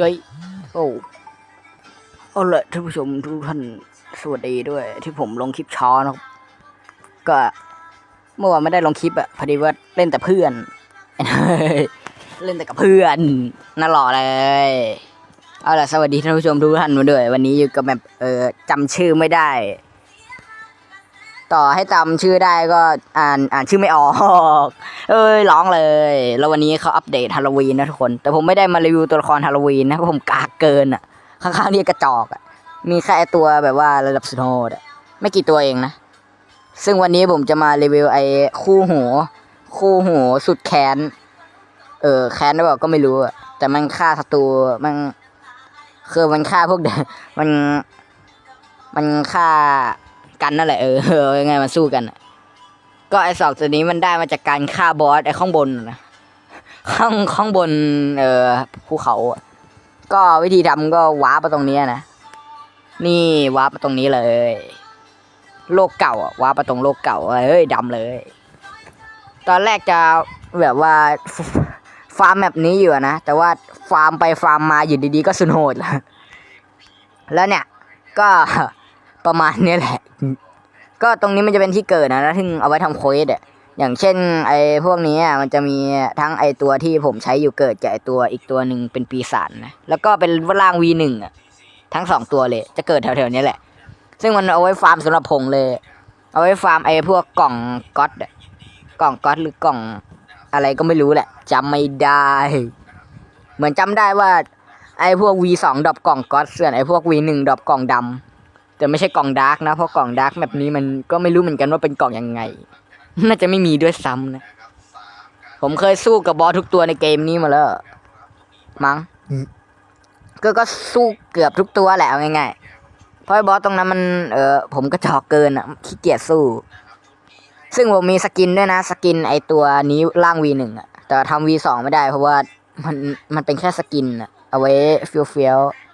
ย้อยโอ้เอาละท่านผู้ชมทุกท่านสวัสดีด้วย ที่ผมลงคลิปช้านะครับ ก็เมื่อวานไม่ได้ลงคลิปอะพอดีว่าเล่นแต่เพื่อน เล่นแต่กับเพื่อนน่าหล่อเลยเอาล่ะสวัสดีท่านผู้ชมทุกท่านมาด้วย วันนี้อยู่กับแบบเออจำชื่อไม่ได้ ต่อให้จำชื่อได้ก็อ่านอ่านชื่อไม่ออก เอ้ยร้องเลย แล้ววันนี้เขาอัปเดตฮาโลวีนนะทุกคน แต่ผมไม่ได้มารีวิวตัวละครฮาโลวีนนะเพราะผมกากเกินอะข้างๆนี่กระจอกอะมีแค่ตัวแบบว่าระดับสโนดอะไม่กี่ตัวเองนะ ซึ่งวันนี้ผมจะมารีวิวไอ้คู่หูคู่หูสุดแค้น เออแค้นหรือเปล่าก็ไม่รู้อะแต่มันฆ่าศัตรูมันคือมันฆ่าพวกเด็กมันมันฆ่า กันนั่นแหละเออยังไงมันสู้กันก็ไอ้สองตัวนี้มันได้มาจากการฆ่าบอสไอ้ข้างบนนะข้างข้างบน เออภูเขา ก็วิธีทำก็วาร์ปมาตรงนี้นะนี่วาร์ปมาตรงนี้เลย โลกเก่าอะวาร์ปมาตรงโลกเก่าเอ้ยดำเลย ตอนแรกจะแบบว่าฟาร์มแบบนี้อยู่นะแต่ว่าฟาร์มไปฟาร์มมาอยู่ดีๆก็สุนโหดแล้วแล้วเนี่ย ก็ ประมาณนี้แหละ ก็ตรงนี้มันจะเป็นที่เกิดนะแล้วถึงเอาไว้ทำโค้ดอะอย่างเช่น ไอ้พวกนี้อะมันจะมีทั้งไอ้ตัวที่ผมใช้อยู่เกิดกับไอ้ตัวอีกตัวหนึ่งเป็นปีศาจนะแล้วก็เป็นร่าง V1 อะ ทั้งสองตัวเลย จะเกิดแถวๆนี้แหละ ซึ่งมันเอาไว้ฟาร์มสำหรับผงเลย เอาไว้ฟาร์มไอ้พวกกล่องก๊อตอะกล่องก๊อตหรือกล่องอะไรก็ไม่รู้แหละจำไม่ได้ เหมือนจำได้ว่า ไอ้พวก V2 ดรอปกล่องก๊อตส่วนไอ้พวก V1 ดรอปกล่องดำ แต่ไม่ใช่กล่องดาร์กนะเพราะกล่องดาร์กแบบนี้มันก็ไม่รู้เหมือนกันว่าเป็นกล่องยังไง น่าจะไม่มีด้วยซ้ำนะ ผมเคยสู้กับบอสทุกตัวในเกมนี้มาแล้ว มั้งก็ก็สู้เกือบทุกตัวแหละเอาง่ายๆเพราะไอ้บอสตรงนั้นมันเออผมก็จอกเกินอะขี้เกียจสู้ ซึ่งผมมีสกินด้วยนะ สกินไอตัวนี้ร่าง V1 อะแต่ทำ V2 ไม่ได้เพราะว่ามันมันเป็นแค่สกินอะเอาไว้เฟี้ยวเฟี้ยวๆ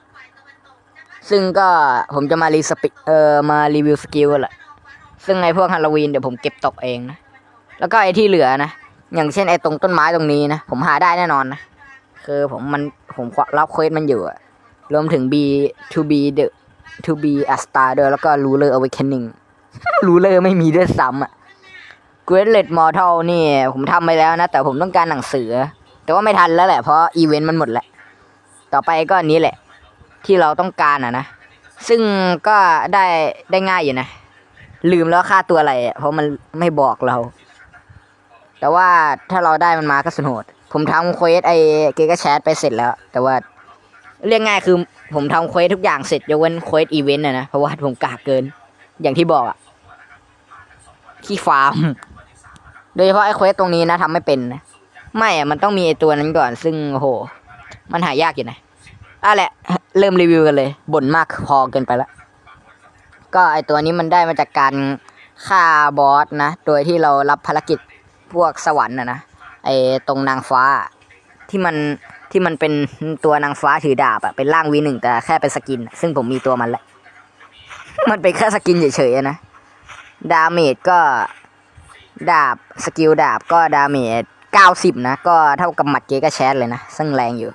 ซึ่งก็ผมจะมารีสปิเออมารีวิวสกิลแหละซึ่งไอพวกฮาโลวีนเดี๋ยวผมเก็บตกเองนะ แล้วก็ไอที่เหลือนะ อย่างเช่นไอตรงต้นไม้ตรงนี้นะ ผมหาได้แน่นอนนะ คือผมมันผมรับเควสมันอยู่อะรวมถึง B to B the to B a star ด้วย แล้วก็ ruler awakening ruler ไม่มีด้วยซ้ำอะ Great Red Mortal นี่ ผมทำไปแล้วนะ แต่ผมต้องการหนังสือ แต่ว่าไม่ทันแล้วแหละ เพราะอีเวนต์มันหมดแล้ว ต่อไปก็นนี้แหละ ที่เราต้องการอะนะ ซึ่งก็ได้ได้ง่ายอยู่นะ ลืมแล้วค่าตัวอะไรอะเพราะมันไม่บอกเรา แต่ว่าถ้าเราได้มันมาก็สนุกผมทำเควสไอเกกแชทไปเสร็จแล้ว แต่ว่าเรียกง่ายคือผมทำเควสทุกอย่างเสร็จยกเว้นเควสอีเวนต์อะนะ เพราะว่าผมกากเกิน อย่างที่บอกอะขี้ฟาร์ม โดยเฉพาะไอเควสตรงนี้นะทำไม่เป็นนะไม่อะมันต้องมีไอตัวนั้นก่อน ซึ่งโอ้โหมันหายากอยู่นะอะแหละ เริ่มรีวิวกันเลยบ่นมากพอเกินไปละก็ไอตัวนี้มันได้มาจากการฆ่าบอสนะ โดยที่เรารับภารกิจพวกสวรรค์นะนะไอตรงนางฟ้าที่มันที่มันเป็นตัวนางฟ้าถือดาบอะเป็นร่างวีหนึ่งแต่แค่เป็นสกิน ซึ่งผมมีตัวมันแหละ มันเป็นแค่สกินเฉยๆนะ ดาเมจก็ดาบสกิลดาบก็ดาเมจเก้าสิบนะ ก็เท่ากับหมัดเกกาแชทเลยนะ ซึ่งแรงอยู่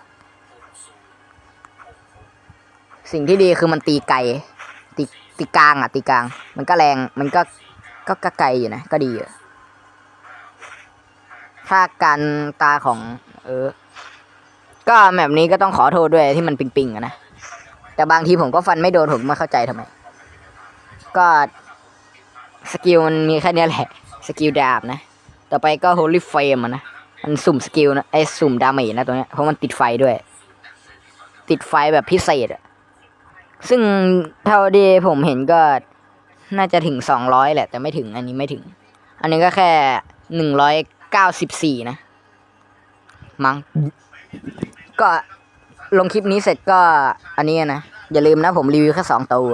สิ่งที่ดีคือมันตีไกลตีตีกลางอะ ตีกลาง มันก็แรงมันก็ก็ก็ไกลอยู่นะ ก็ดีอยู่ถ้าการตาของ เออ ก็แบบนี้ก็ต้องขอโทษด้วยที่มันปิงๆอะนะ แต่บางทีผมก็ฟันไม่โดนผมไม่เข้าใจทำไม ก็สกิลมันมีแค่เนี้ยแหละ สกิลดาบนะ ต่อไปก็ Holy Flame นะ มันสุ่มสกิลนะไอ้สุ่มดาเมจนะตัวเนี้ยเพราะมันติดไฟด้วย ติดไฟแบบพิเศษอะ ซึ่งเท่าที่ผมเห็นก็น่าจะถึงสองร้อยแหละ แต่ไม่ถึงอันนี้ไม่ถึง อันนี้ก็แค่หนึ่งร้อยเก้าสิบสี่นะ มั้งก็ลงคลิปนี้เสร็จก็อันนี้นะ อย่าลืมนะผมรีวิวแค่สองตัว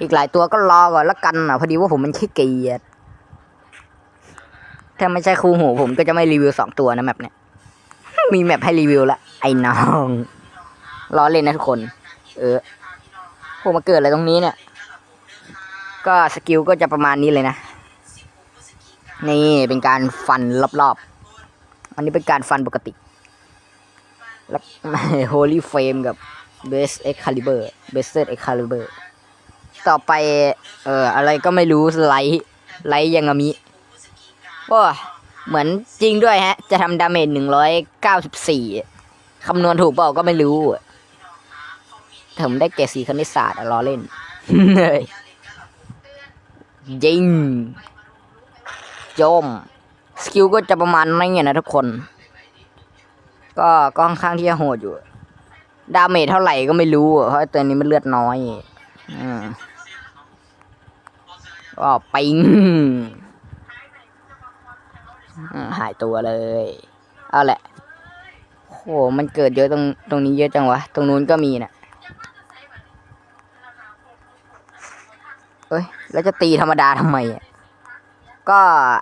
อีกหลายตัวก็รอก่อนละกันนะพอดีว่าผมมันขี้เกียจถ้าไม่ใช่ครูหูผมก็จะไม่รีวิวสองตัวนะแมปเนี้ยมีแมปให้รีวิวละไอ้น้องล้อเล่นนะทุกคน เออ ผมมาเกิดอะไรตรงนี้เนี่ย ก็สกิลก็จะประมาณนี้เลยนะ นี่เป็นการฟันรอบๆ อันนี้เป็นการฟันปกติ แล้ว Holy Flame กับ Best Excalibur Best Excalibur ต่อไป เอ่อ อะไรก็ไม่รู้ไลท์ไลท์ยังมิโอ้เหมือนจริงด้วยฮะ จะทำดาเมจหนึ่งร้อยเก้าสิบสี่คำนวณถูกเปล่าก็ไม่รู้ อะแต่ผมได้เกรดสีคณิตศาสตร์อะล้อเล่นเฮ้ยยิงโจม สกิลก็จะประมาณนี้นะทุกคน ก็ก็ค่อนข้างที่จะโหดอยู่ ดาเมจเท่าไหร่ก็ไม่รู้อะเพราะตัวนี้มันเลือดน้อยอืมก็ปิงหายตัวเลย เอาแหละโหมันเกิดเยอะตรงตรงนี้เยอะจังวะ ตรงนู้นก็มีนะ เอ้ย แล้วจะตีธรรมดาทำไมอะ ก็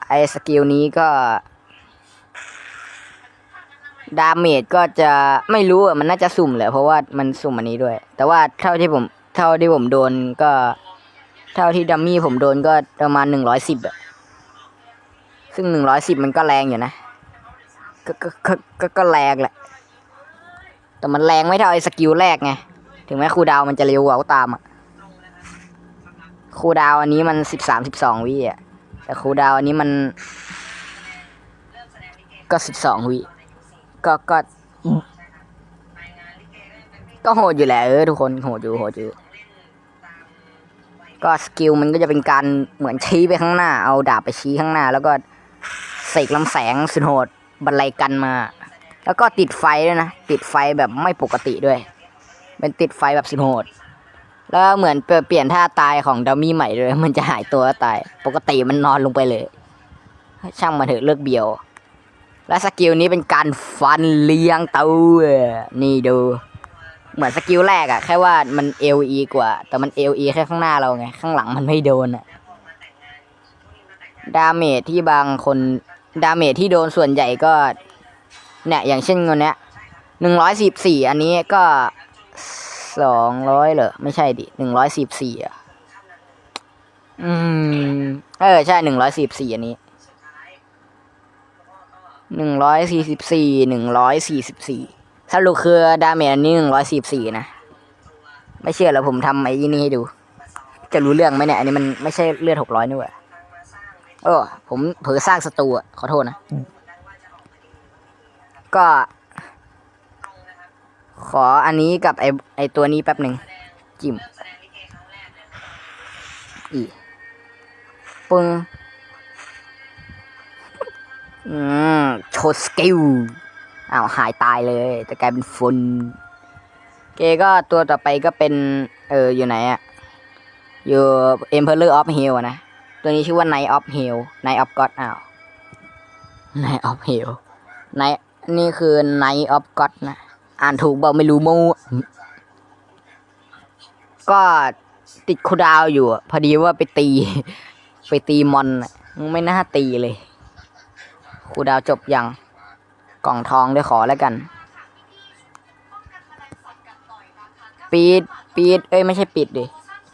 ไอสกิลนี้ก็ ดาเมจก็จะไม่รู้อะ มันน่าจะสุ่มแหละเพราะว่ามันสุ่มอันนี้ด้วย แต่ว่าเท่าที่ผม เท่าที่ผมโดนก็ เท่าที่ดัมมี่ผมโดนก็ประมาณหนึ่งร้อยสิบอะ ซึ่งหนึ่งร้อยสิบมันก็แรงอยู่นะ ก็ก็ก็ก็ก็แรงแหละ แต่มันแรงไม่เท่าไอ้สกิลแรกไง ถึงแม้ครูดาวมันจะเร็วกว่าก็ตามอะ ครูดาวอันนี้มันสิบสามสิบสองวิอะ แต่ครูดาวอันนี้มัน ก็สิบสองวิ ก็ก็ก็โหดอยู่แหละเออทุกคนโหดอยู่โหดอยู่ ก็สกิลมันก็จะเป็นการเหมือนชี้ไปข้างหน้า เอาดาบไปชี้ข้างหน้า แล้วก็เสกลำแสงสุดโหดบรรลัยกันมา แล้วก็ติดไฟด้วยนะ ติดไฟแบบไม่ปกติด้วย เป็นติดไฟแบบสุดโหด แล้วเหมือนเปลี่ยนท่าตายของดัมมี่ใหม่เลย มันจะหายตัวตาย ปกติมันนอนลงไปเลย ช่างมาเถอะเลิกเบียว และสกิลนี้เป็นการฟันเลี้ยงตัวนี่ดู เหมือนสกิลแรกอะแค่ว่ามันเอลีกว่า แต่มันเอลีแค่ข้างหน้าเราไง ข้างหลังมันไม่โดนอะดาเมจที่บางคนดาเมจที่โดนส่วนใหญ่ก็เนี่ยอย่างเช่นคนเนี้ยหนึ่งร้อยสิบสี่อันนี้ก็ สองร้อยเหรอ ไม่ใช่ดิหนึ่งร้อยสิบสี่อะอืม เออ ใช่หนึ่งร้อยสิบสี่อันนี้หนึ่งร้อยสี่สิบสี่หนึ่งร้อยสี่สิบสี่สรุปคือดาเมจอันนี้หนึ่งร้อยสี่สี่นะ ไม่เชื่อแล้วผมทำไอ้นี่ให้ดู จะรู้เรื่องไหมเนี่ย อันนี้มันไม่ใช่เลือดหกร้อยนี่หว่าเออ ผมเผลอสร้างศัตรูอะขอโทษนะ ก็ ขออันนี้กับไอไอตัวนี้แป๊บหนึ่งจิ้มอีปึ้งอืมโชว์สกิลอ้าวหายตายเลยจะกลายเป็นฝุ่นเกก็ตัวต่อไปก็เป็น เอออยู่ไหนอะอยู่ Emperor of Hell อะนะ ตัวนี้ชื่อว่า Knight of Hell Knight of God อ้าว Knight of Hell Knight นี่คือ Knight of God นะ อ่านถูกเปล่าไม่รู้มูก็ติดคูดาวอยู่ พอดีว่าไปตี ไปตีมอนไม่น่าตีเลยคูดาวจบยังกล่องทองได้ขอแล้วกัน ปิดปิดเอ้ยไม่ใช่ปิดดิ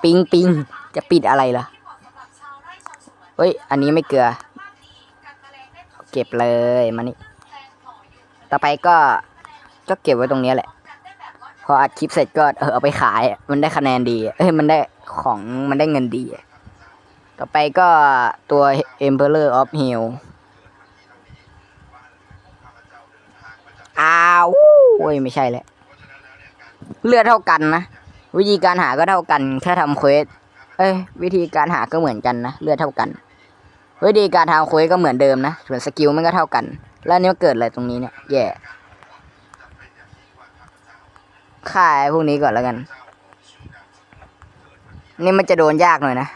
ปิงปิงจะปิดอะไรล่ะเฮ้ย อันนี้ไม่เกลือ เก็บเลยมานี่ต่อไปก็ ก็เก็บไว้ตรงนี้แหละ พออัดคลิปเสร็จก็เออเอาไปขาย มันได้คะแนนดี เอ้ยมันได้ของมันได้เงินดี ต่อไปก็ตัว Emperor of Hell อ้าวโอ้ยไม่ใช่แหละเลือดเท่ากันนะ วิธีการหาก็เท่ากันแค่ทำเควสเอ้ยวิธีการหาก็เหมือนกันนะเลือดเท่ากัน วิธีการทำเควสก็เหมือนเดิมนะส่วนสกิลมันก็เท่ากัน แล้วนี่มันเกิดอะไรตรงนี้เนี่ยแย่ ฆ่าไอ้พวกนี้ก่อนแล้วกัน นี่มันจะโดนยากหน่อยนะ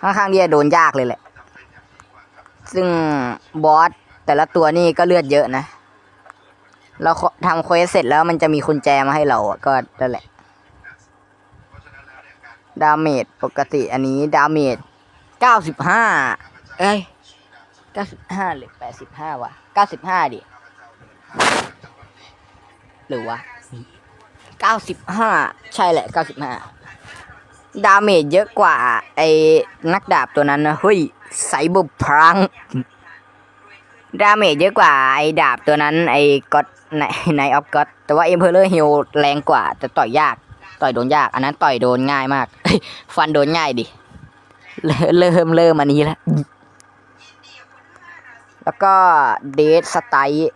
ค่อนข้างที่จะโดนยากเลยแหละ ซึ่งบอสแต่ละตัวนี่ก็เลือดเยอะนะ เราทำเควสเสร็จแล้วมันจะมีกุญแจมาให้เราอะก็นั่นแหละ ดาเมจปกติอันนี้ดาเมจเก้าสิบห้าเอ้ยเก้าสิบห้าหรือแปดสิบห้าวะเก้าสิบห้าดิ หรือวะเก้าสิบห้าใช่แหละเก้าสิบห้าดาเมจเยอะกว่า ไอ้นักดาบตัวนั้นนะเฮ้ยไซบอร์พรังดาเมจเยอะกว่าไอ้ดาบตัวนั้น ไอ้ก็อตในในออฟก็อตแต่ว่าเอ็มเพลเลอร์ฮิลแรงกว่า แต่ต่อยยาก ต่อยโดนยาก อันนั้นต่อยโดนง่ายมาก ฟันโดนง่ายดิ เริ่มเริ่มเริ่มอันนี้แล้วแล้วก็เดทสไตล์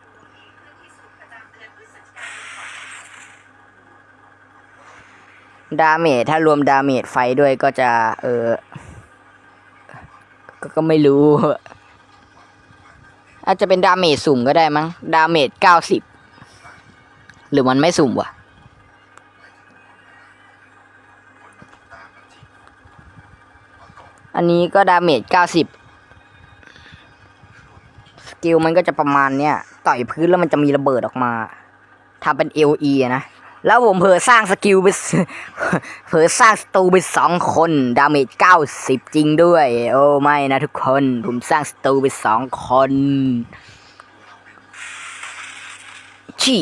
ดาเมจถ้ารวมดาเมจไฟด้วยก็จะ เออก็ก็ไม่รู้ อาจจะเป็นดาเมจสุ่มก็ได้มั้ง ดาเมจเก้าสิบ หรือมันไม่สุ่มวะอันนี้ก็ดาเมจเก้าสิบสกิลมันก็จะประมาณเนี้ย ต่อยพื้นแล้วมันจะมีระเบิดออกมาทำเป็น LE อนะ แล้วผมเผลอสร้างสกิลไปเผลอสร้างสตูไปสองคน ดาเมจเก้าสิบจริงด้วย โอ้ไม่นะทุกคน ผมสร้างสตูไปสองคนชี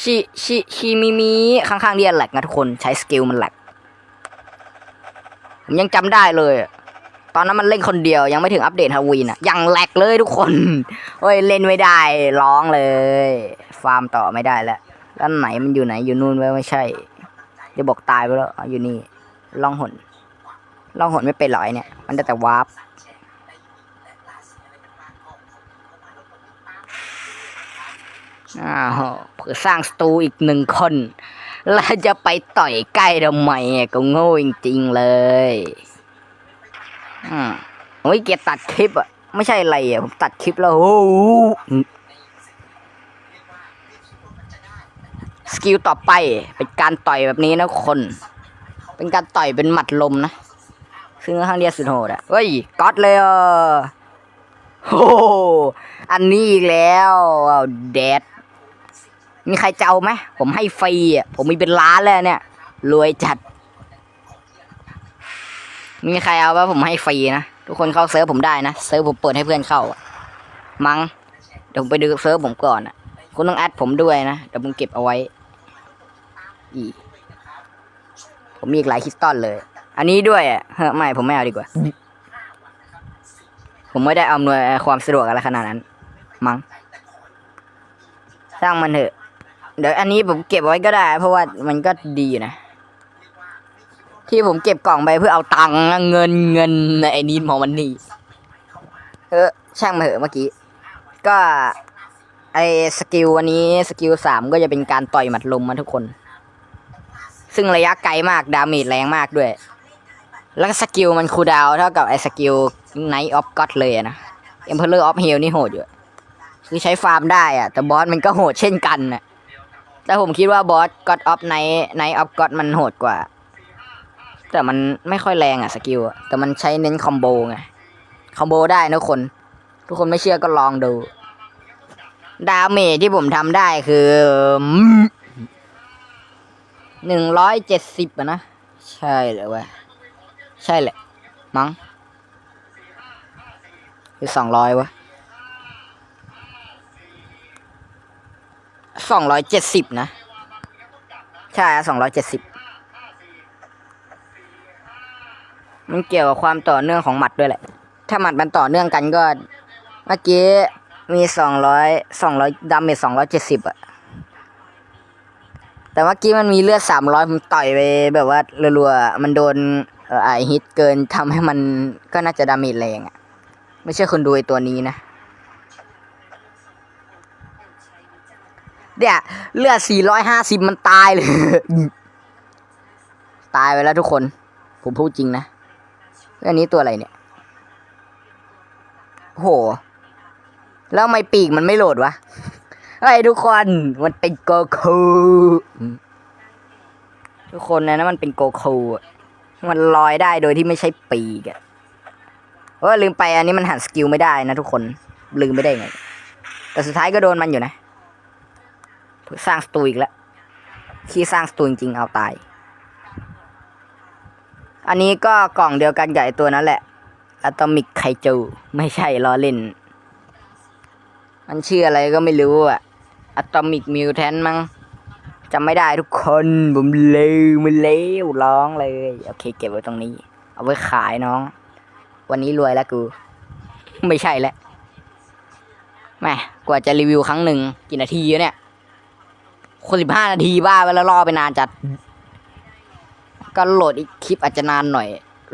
ชีชีชีมีมีข้างๆเรียนแหลกนะทุกคนใช้สกิลมันแหลกผมยังจำได้เลย ตอนนั้นมันเล่นคนเดียวยังไม่ถึงอัปเดตฮาวีนะยังแหลกเลยทุกคน โอ้ยเล่นไม่ได้ร้องเลย ฟาร์มต่อไม่ได้แล้ว ด้านไหนมันอยู่ไหนอยู่นู่นไว้ไม่ใช่เดี๋ยวบอกตายไปแล้วออยู่นี่ล่องหนล่องหนไม่เป็นหรอไอเนี่ย มันได้แต่วาร์ปอ้าวเพื่อสร้างสตูอีกหนึ่งคนแล้วจะไปต่อยใกล้ทำไมก็โง่จริงๆเลยอืมโอ้ยเกียรตัดคลิปอะ ไม่ใช่อะไรอะ ผมตัดคลิปแล้วโอ้โห สกิลต่อไปเป็นการต่อยแบบนี้นะคน เป็นการต่อยเป็นหมัดลมนะ ซึ่งค่อนข้างเรียสุดโหดอะเฮ้ยก๊อตเลยอะโอ้โหอันนี้อีกแล้วอ้าแดดมีใครจะเอาไหมผมให้ฟรีอะผมมีเป็นล้านแล้วเนี่ย รวยจัด มีใครเอาว่าผมให้ฟรีนะ ทุกคนเข้าเซิร์ฟผมได้นะ เซิร์ฟผมเปิดให้เพื่อนเข้า มั้งเดี๋ยวผมไปดูเซิร์ฟผมก่อนอะ คุณต้องแอดผมด้วยนะ เดี๋ยวผมเก็บเอาไว้ อีผมมีอีกหลายคริสตัลเลย อันนี้ด้วยอะเฮ้ยไม่ผมไม่เอาดีกว่า ผมไม่ได้อำนวยความสะดวกอะไรขนาดนั้น มั้งสร้างมันเถอะ เดี๋ยวอันนี้ผมเก็บไว้ก็ได้ เพราะว่ามันก็ดีอยู่นะ ที่ผมเก็บกล่องไปเพื่อเอาตังค์เงินเงินในไอ้นีนของมันนี่เออช่างมาเถอะเมื่อกี้ ก็ไอสกิลวันนี้สกิลสามก็จะเป็นการต่อยหมัดลมมาทุกคน ซึ่งระยะไกลมากดาเมจแรงมากด้วย แล้วสกิลมันคูดาวเท่ากับไอสกิล Night of God เลยนะเอะนะ Emperor of Hell นี่โหดอยู่ คือใช้ฟาร์มได้อะแต่บอสมันก็โหดเช่นกันนะแต่ผมคิดว่าบอส God of Night Night of God มันโหดกว่า แต่มันไม่ค่อยแรงอะสกิลอะแต่มันใช้เน้นคอมโบไงคอมโบได้นะคน ทุกคนไม่เชื่อก็ลองดู ดาเมจที่ผมทำได้คือ หนึ่งร้อยเจ็ดสิบอะนะ ใช่เหรอวะใช่แหละ มั้งหรือสองร้อยวะสองร้อยเจ็ดสิบนะ ใช่สองร้อยเจ็ดสิบมันเกี่ยวกับความต่อเนื่องของหมัดด้วยแหละ ถ้าหมัดมันต่อเนื่องกันก็ เมื่อกี้มีสองร้อยสองร้อยดาเมจสองร้อยเจ็ดสิบอะ แต่เมื่อกี้มันมีเลือดสามร้อยผมต่อยไปแบบว่ารัวๆมันโดนเอ่อไอฮิตเกินทำให้มันก็น่าจะดาเมจแรงอะไม่ใช่คนดูไอตัวนี้นะเนี่ยเลือดสี่ร้อยห้าสิบมันตายเลย ตายไปแล้วทุกคน ผมพูดจริงนะเรื่องนี้ตัวอะไรเนี่ยโห แล้วทำไมปีกมันไม่โหลดวะ ไอ้ยทุกคนมันเป็นโกคูทุกคนนะนะมันเป็นโกคูอะมันลอยได้โดยที่ไม่ใช่ปีกอะเออลืมไปอันนี้มันหันสกิลไม่ได้นะทุกคนลืมไม่ได้ไง แต่สุดท้ายก็โดนมันอยู่นะ สร้างสตูอีกแล้วขี้สร้างสตูจริงๆเอาตาย อันนี้ก็กล่องเดียวกันกับไอตัวนั้นแหละอะตอมิกไคจู ไม่ใช่ล้อเล่น มันชื่ออะไรก็ไม่รู้อะ อะตอมิกมิวแทนมั้งจำไม่ได้ทุกคนผมลืมมันเลวร้องเลย โอเค เก็บไว้ตรงนี้ เอาไว้ขายน้อง วันนี้รวยแล้วกู ไม่ใช่แล้วแม่กว่าจะรีวิวครั้งหนึ่งกี่นาทีวเนี่ย คนสิบห้านาทีบ้าไปแล้วรอไปนานจัด ก็โหลดอีกคลิปอาจจะนานหน่อย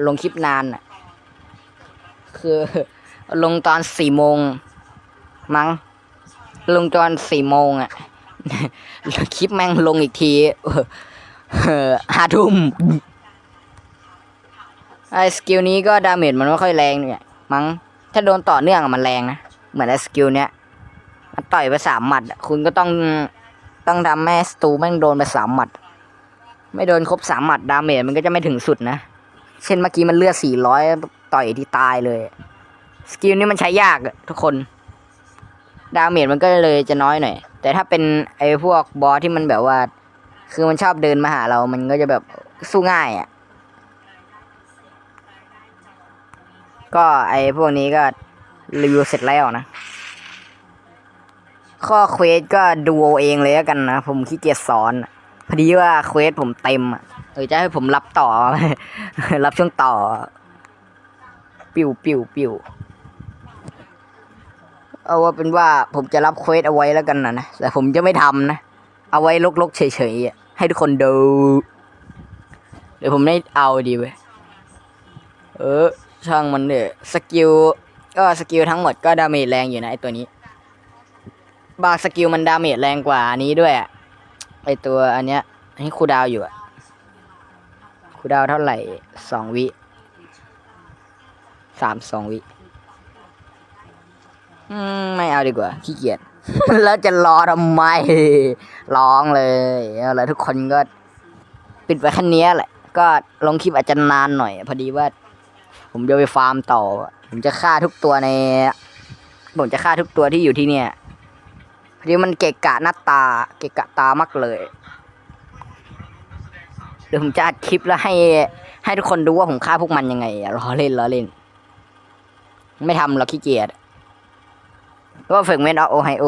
ลงคลิปนานอะ คือ ลงตอนสี่โมงมั้ง ลงตอนสี่โมงอะคลิปแม่งลงอีกทีออห้าทุ่มไอสกิลนี้ก็ดาเมจมันไม่ค่อยแรงเนี่ยมั้งถ้าโดนต่อเนื่องมันแรงนะ เหมือนไอสกิลเนี้ยมันต่อยไปสามหมัดคุณก็ต้องต้องทำแม่สตูแม่งโดนไปสามหมัด ไม่โดนครบสามหมัดดาเมจมันก็จะไม่ถึงสุดนะ เช่นเมื่อกี้มันเลือดสี่ร้อยต่อยที่ตายเลย สกิลนี้มันใช้ยากทุกคน ดาเมจมันก็เลยจะน้อยหน่อย แต่ถ้าเป็นไอ้พวกบอสที่มันแบบว่า คือมันชอบเดินมาหาเรา มันก็จะแบบสู้ง่ายอะ ก็ไอ้พวกนี้ก็รีวิวเสร็จแล้วนะ ข้อเควสก็ดูเอาเองเลยแล้วกันนะ ผมขี้เกียจสอน พอดีว่าเควสผมเต็มอะเออจะให้ผมรับต่อ รับช่วงต่อ ปิวปิวปิว เอาว่าเป็นว่าผมจะรับเควสเอาไว้แล้วกันนะนะแต่ผมจะไม่ทำนะ เอาไว้ลกๆเฉยๆให้ทุกคนดู เดี๋ยวผมไม่เอาดีเว้ยเออ ช่างมันเถอะสกิลก็สกิลทั้งหมดก็ดาเมจแรงอยู่นะไอตัวนี้ บางสกิลมันดาเมจแรงกว่าอันนี้ด้วยอะไอตัวอันเนี้ยอันนี้คูดาวอยู่อะคูดาวเท่าไหร่สองวิสามสองวิ ไม่เอาดีกว่าขี้เกียจแล้วจะรอทำไมร้องเลยเอาละทุกคนก็ปิดไว้แค่เนี้ยแหละ ก็ลงคลิปอาจจะนานหน่อย พอดีว่า ผมจะไปฟาร์มต่อ ผมจะฆ่าทุกตัวใน ผมจะฆ่าทุกตัวที่อยู่ที่เนี่ยพอดีมันเกะกะหน้าตา เกะกะตามากเลยเดี๋ยวผมจะอัดคลิปแล้วให้ ให้ทุกคนดูว่าผมฆ่าพวกมันยังไงอะล้อเล่นล้อเล่น ไม่ทำหรอกขี้เกียจ ก็ฝึกเมนออโอไฮโอ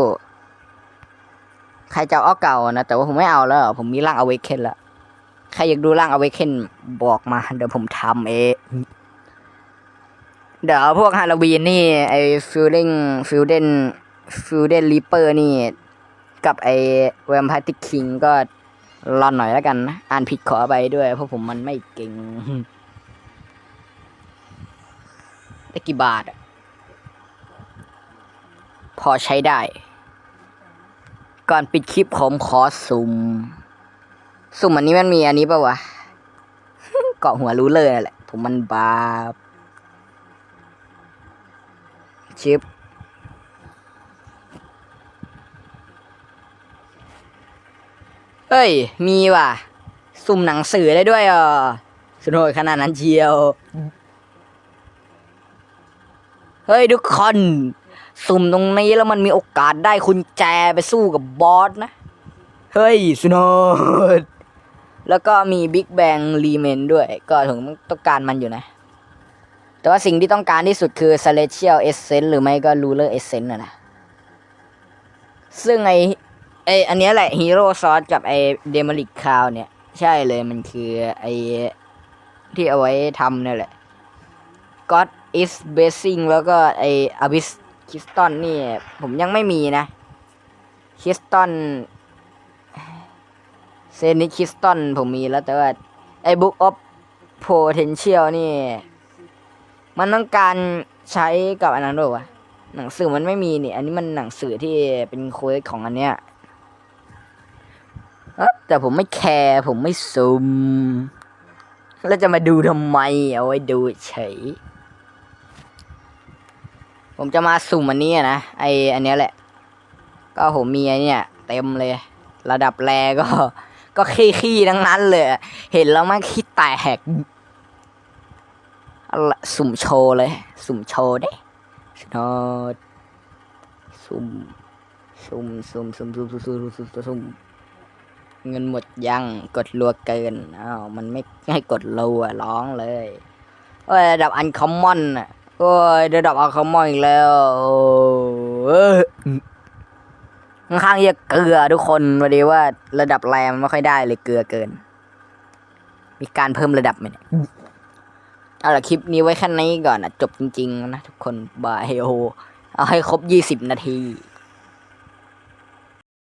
ใครจะเอาเอเก่านะ แต่ว่าผมไม่เอาแล้ว ผมมีร่างอเวกเคนแล้วใครอยากดูร่างอเวกเคนบอกมา เดี๋ยวผมทำเองเดี๋ยวพวกฮาโลวีนนี่ ไอฟิลลิ่งฟิลเดนฟิลเดนรีเปอร์นี่ กับไอ้แวมพร์ติคิงก็รอนหน่อยแล้วกันนะ อ่านผิดขอไปด้วย เพราะผมมันไม่เก่งได้กี่บาทอะ อใช้ได้ ก่อนปิดคลิปผมขอสุ่ม สุ่มอันนี้มันมีอันนี้ปะวะ เกาะหัวรู้เลยแหละ ผมมันบาปชิปเฮ้ย มีว่ะ สุ่มหนังสือได้ด้วยอะสุดโหดขนาดนั้นเชียว เฮ้ย ทุกคน สุ่มตรงนี้แล้วมันมีโอกาสได้คุณแจไปสู้กับบอสนะ เฮ้ยสโนดแล้วก็มีบิ๊กแบงรีเมนด้วย ก็ถึงต้องการมันอยู่นะ แต่ว่าสิ่งที่ต้องการที่สุดคือ Celestial Essence หรือไม่ก็ Ruler Essence นะนะ ซึ่งไอไออันเนี้ยแหละฮีโร่ซอสกับไอเดม r ริกคาวเนี่ย ใช่เลยมันคือไอที่เอาไว้ทำเนี่ยแหละ God is Blessing แล้วก็ไอ Abyss คิสตันนี่ ผมยังไม่มีนะ คิสตันเซนิคิสตันผมมีแล้วแต่ว่า ไอ้ Book of Potential นี่ มันต้องการใช้กับอันนั้นด้วยวะหนังสือมันไม่มีนี่ อันนี้มันหนังสือที่เป็นโค้ดของอันเนี้ยเออแต่ผมไม่แคร์ ผมไม่ซุมแล้วจะมาดูทำไม เอาไว้ดูเฉย ผมจะมาสุ่มอันนี้นะไออันนี้แหละ ก็ผมมีไอเนี่ยเต็มเลย ระดับแรก็ ก็ขี้ขี้ๆทั้งนั้นเลย เห็นแล้วมันขี้แตกสุ่มโชว์เลย สุ่มโชว์เด้สนอสุ่มสุ่มสุ่มสุ่มสุ่มสุ่มสุ่มสุ่มสุ่มเงินหมดยังกดรัวเกินอ้าวมันไม่ให้กดรัวร้องเลยโอ้ยระดับอันคอมมอนอะ โอ้ยระดับอันคามออีกแล้วค่อนข้างจะเกลือทุกคนพอดีว่าระดับแรมไม่ค่อยได้เลยเกลือเกิน มีการเพิ่มระดับไหมเนี่ยเอาละคลิปนี้ไว้แค่นี้ก่อนนะจบจริง ๆ นะ ทุกคนบายโอเอาให้ครบยี่สิบนาที